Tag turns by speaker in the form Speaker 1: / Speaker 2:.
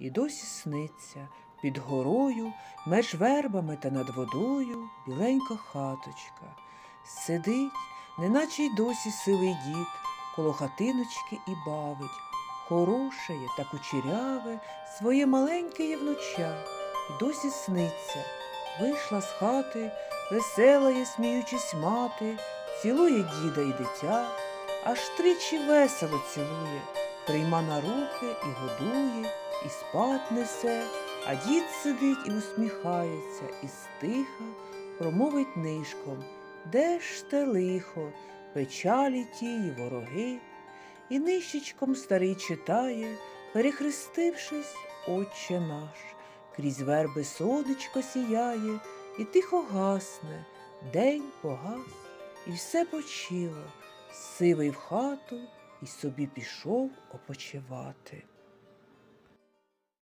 Speaker 1: і досі сниться. Під горою, меж вербами та над водою біленька хаточка. Сидить, неначе й досі сивий дід, коло хатиночки і бавить. Хороше є та кучеряве, своє маленьке є внуча, і досі сниться. Вийшла з хати, весела є, сміючись мати, цілує діда і дитя, аж тричі весело цілує, прийма на руки і годує, і спать несе, а дід сидить і усміхається, і стиха промовить нишком, де ж те лихо, печалі тії вороги, і нищечком старий читає, перехрестившись, Отче наш, крізь верби сонечко сіяє, і тихо гасне, день погас, і все почило, сивий в хату і собі пішов опочивати.